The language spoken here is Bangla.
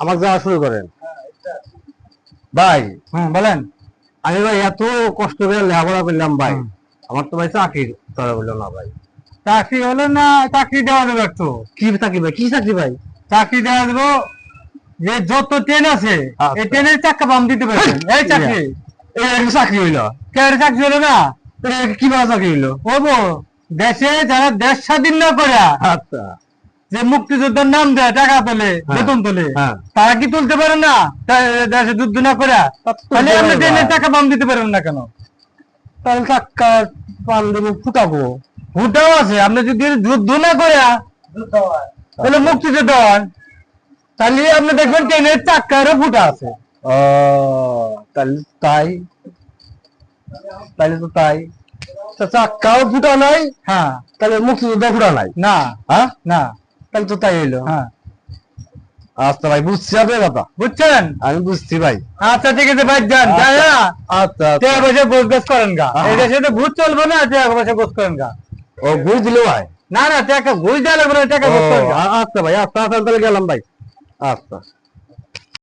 আমাকে যাওয়া শুরু করেন। ভাই হুম বলেন। আমি ভাই এত কষ্ট করে লেখাপড়া করলাম ভাই। আমার তো ভাই চাকরির তরা বলল না ভাই। চাকরি হলো না চাকরি দেওয়া যাবে একটু। কি চাকরি ভাই? কি চাকরি ভাই? চাকরি দেওয়া দেবো যে যত ট্রেন আছে আচ্ছা। এই ট্রেনের চাক্কা বাম দিতে পারবেন। এই চাকরি। এই একটা চাকরি হইল? কে আর চাকরি হলো না? এটা কি ভাবে চাকরি হইল? হব। দেশে যারা দেশ স্বাধীন না করে আচ্ছা। যে মুক্তিযোদ্ধার নাম দেয় টাকা তোলে হ্যাঁ। বেতন তোলে হ্যাঁ। তারা কি তুলতে পারে না? দেশে যুদ্ধ না করে? তাহলে পারে ট্রেনের টাকা বাম দিতে পারেন না কেন? তাহলে চাক্কা পান দেবো ফুটাবো। ভুটাও আছে আপনি যদি যুদ্ধ না করে তাহলে মুক্তিযোদ্ধা হন তাহলে আপনি দেখবেন ট্রেনের চাক্কারও ফুটা আছে। ও তাহলে তাই। তাহলে তো তাই। তা চাক্কাও ফুটা নাই হ্যাঁ। তাহলে মুক্তিযোদ্ধা ফুটা নাই। না। হ্যাঁ? না। তাহলে তো তাই হইল। হ্যাঁ। আচ্ছা ভাই বুঝছি আপনার কথা? বুঝছেন? আমি বুঝছি ভাই। আচ্ছা ঠিক আছে ভাই যান আচ্ছা। যান না আচ্ছা আচ্ছা। টাকা পয়সা গোছ গাছ করেন গা। এই দেশে তো ভূত চলবে না টাকা পয়সা গোছ করেন গা। ও ঘুষ দিল ভাই। না না টাকা ঘুষ দেওয়া লাগবে না টাকা গোছ করেন আচ্ছা ভাই আচ্ছা আচ্ছা তাহলে গেলাম ভাই। আচ্ছা।